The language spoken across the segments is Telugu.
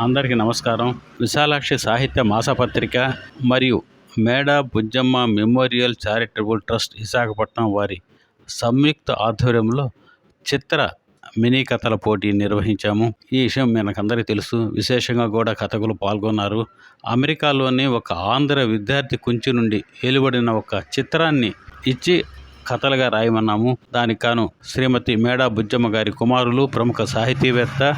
అందరికీ నమస్కారం. విశాలాక్షి సాహిత్య మాసపత్రిక మరియు Meda Bujjamma memorial charitable trust Visakhapatnam వారి సంయుక్త ఆధ్వర్యంలో చిత్ర మినీ కథల పోటీ నిర్వహించాము. ఈ విషయం మనకందరికీ తెలుసు. విశేషంగా కూడా కథకులు పాల్గొన్నారు. అమెరికాలోని ఒక ఆంధ్ర విద్యార్థి కుంచి నుండి వెలువడిన ఒక చిత్రాన్ని ఇచ్చి కథలుగా రాయమన్నాము. దానికి గాను శ్రీమతి మేడా బుజ్జమ్మ గారి కుమారులు ప్రముఖ సాహితీవేత్త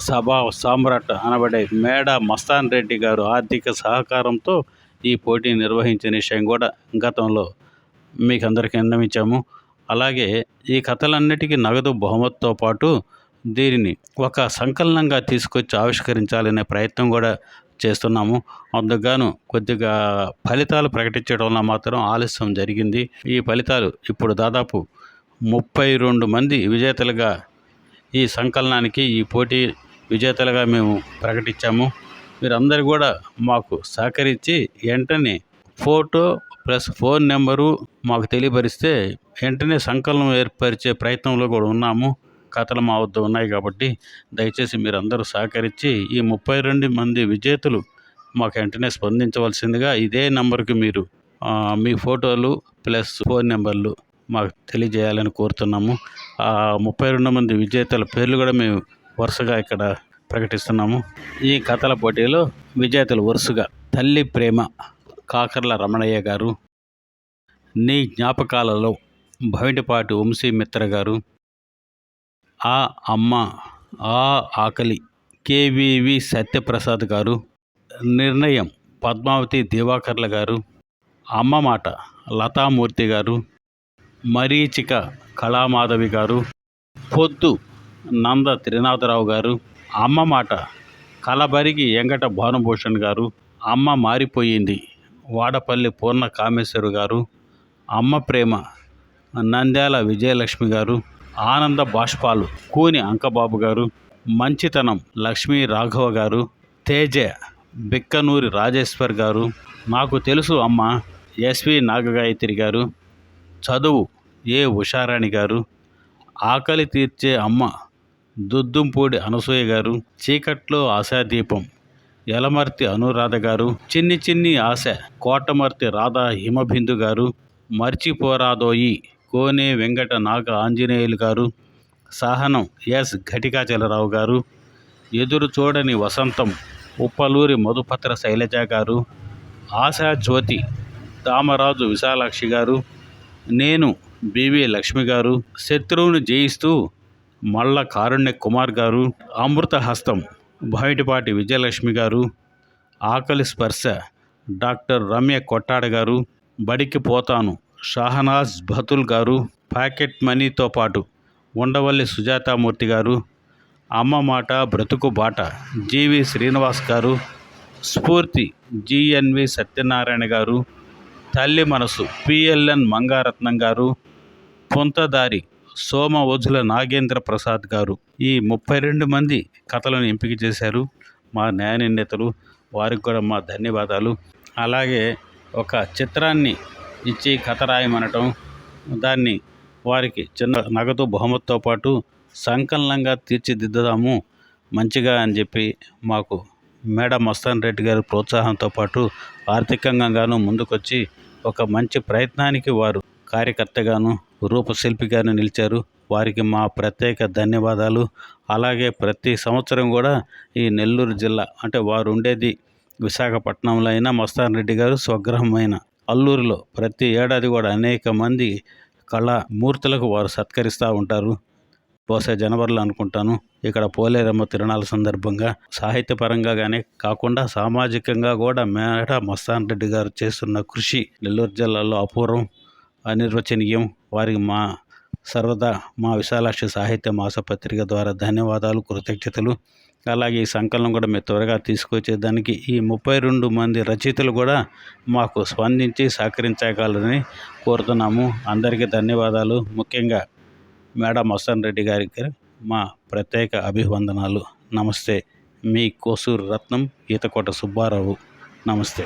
సభా సామ్రాట్ అనబడే మేడ మస్తాన్ రెడ్డి గారు ఆర్థిక సహకారంతో ఈ పోటీ నిర్వహించిన విషయం కూడా గతంలో మీకు అందరికీ అందమించాము అలాగే ఈ కథలన్నిటికీ నగదు బహుమతితో పాటు దీనిని ఒక సంకలనంగా తీసుకొచ్చి ఆవిష్కరించాలనే ప్రయత్నం కూడా చేస్తున్నాము. అందుకుగాను కొద్దిగా ఫలితాలు ప్రకటించడం వల్ల మాత్రం ఆలస్యం జరిగింది. ఈ ఫలితాలు ఇప్పుడు దాదాపు ముప్పై రెండు మంది విజేతలుగా ఈ సంకలనానికి ఈ పోటీ విజేతలుగా మేము ప్రకటించాము. మీరందరూ కూడా మాకు సహకరించి వెంటనే ఫోటో ప్లస్ ఫోన్ నెంబరు మాకు తెలియపరిస్తే వెంటనే సంకలనం ఏర్పరిచే ప్రయత్నంలో కూడా ఉన్నాము. కథలు మా వద్ద ఉన్నాయి కాబట్టి దయచేసి మీరందరూ సహకరించి ఈ ముప్పై రెండు మంది విజేతలు మాకు వెంటనే స్పందించవలసిందిగా ఇదే నెంబర్కి మీరు మీ ఫోటోలు ప్లస్ ఫోన్ నెంబర్లు మాకు తెలియజేయాలని కోరుతున్నాము. ఆ ముప్పై రెండు మంది విజేతల పేర్లు కూడా మేము వరుసగా ఇక్కడ ప్రకటిస్తున్నాము. ఈ కథల పోటీలో విజేతలు వరుసగా తల్లి ప్రేమ కాకర్ల రమణయ్య గారు నీ జ్ఞాపకాలలో భవిటిపాటి వంశీ మిత్ర గారు ఆ అమ్మ ఆ ఆకలి కేవీవి సత్యప్రసాద్ గారు నిర్ణయం పద్మావతి దివాకర్ల గారు అమ్మ మాట లతామూర్తి గారు మరీచిక కళామాధవి గారు పొద్దు నంద త్రినాథరావు గారు అమ్మ మాట కలబరిగి ఎంగట భానుభూషణ్ గారు అమ్మ మారిపోయింది వాడపల్లి పూర్ణ కామేశ్వరు గారు అమ్మ ప్రేమ నంద్యాల విజయలక్ష్మి గారు ఆనంద బాష్పాలు కూని అంకబాబు గారు మంచితనం లక్ష్మీ రాఘవ గారు తేజ బిక్కనూరి రాజేశ్వర్ గారు నాకు తెలుసు అమ్మ ఎస్వి నాగగాయత్రి గారు చదువు ఏ ఉషారాణి గారు ఆకలి తీర్చే అమ్మ దుద్దుంపూడి అనసూయ గారు చీకట్లో ఆశాదీపం యలమర్తి అనురాధ గారు చిన్ని చిన్ని ఆశ కోటమర్తి రాధా హిమబిందు గారు మర్చిపోరాదోయి కోనే వెంకట నాగ ఆంజనేయులు గారు సహనం ఎస్ ఘటికాచలరావు గారు ఎదురు చూడని వసంతం ఉప్పలూరి మధుపత్ర శైలజ గారు ఆశా జ్యోతి దామరాజు విశాలాక్షి గారు నేను బివి లక్ష్మి గారు శత్రువును జయిస్తూ మల్ల కారుణ్య కుమార్ గారు అమృత హస్తం బయటిపాటి విజయలక్ష్మి గారు ఆకలి స్పర్శ డాక్టర్ రమ్య కొట్టాడ గారు బడికి పోతాను షాహనాజ్ బతుల్ గారు ప్యాకెట్ మనీతో పాటు ఉండవల్లి సుజాతామూర్తి గారు అమ్మ మాట బ్రతుకు బాట జీవి శ్రీనివాస్ గారు స్ఫూర్తి జిఎన్వి సత్యనారాయణ గారు తల్లి మనసు పిఎల్ఎన్ మంగారత్నం గారు పొంతదారి సోమ నాగేంద్ర ప్రసాద్ గారు ఈ ముప్పై రెండు మంది కథలను ఎంపిక చేశారు. మా న్యాయ వారికి కూడా మా ధన్యవాదాలు. అలాగే ఒక చిత్రాన్ని ఇచ్చి కథ రాయమనటం దాన్ని వారికి చిన్న నగదు బహుమతితో పాటు సంకలనంగా తీర్చిదిద్దుదాము మంచిగా అని చెప్పి మాకు మేడం మస్తాన్ రెడ్డి గారి ప్రోత్సాహంతో పాటు ఆర్థికంగాను ముందుకొచ్చి ఒక మంచి ప్రయత్నానికి వారు కార్యకర్తగాను రూపశిల్పిగాను నిలిచారు. వారికి మా ప్రత్యేక ధన్యవాదాలు. అలాగే ప్రతి సంవత్సరం కూడా ఈ నెల్లూరు జిల్లా అంటే వారు ఉండేది విశాఖపట్నంలో అయినా మస్తాన్ రెడ్డి గారు స్వగ్రహమైన అల్లూరులో ప్రతి ఏడాది కూడా అనేక మంది కళా మూర్తులకు వారు సత్కరిస్తూ ఉంటారు. బహుశా జనవరిలో అనుకుంటాను. ఇక్కడ పోలేరమ్మ తిరణాల సందర్భంగా సాహిత్యపరంగా కానీ కాకుండా సామాజికంగా కూడా మేడ మస్తాన్ రెడ్డి గారు చేస్తున్న కృషి నెల్లూరు జిల్లాలో అపూర్వం అనిర్వచనీయం. వారికి మా సర్వదా మా విశాలాక్షి సాహిత్య మాసపత్రిక ద్వారా ధన్యవాదాలు కృతజ్ఞతలు. అలాగే ఈ సంకలనం కూడా మీరు త్వరగా తీసుకొచ్చేదానికి ఈ ముప్పై రెండు మంది రచయితలు కూడా మాకు స్పందించి సహకరించగలరని కోరుతున్నాము. అందరికీ ధన్యవాదాలు. ముఖ్యంగా మేడం మస్తాన్ రెడ్డి గారికి మా ప్రత్యేక అభివందనాలు. నమస్తే. మీ కోసూరు రత్నం ఈతకోట సుబ్బారావు. నమస్తే.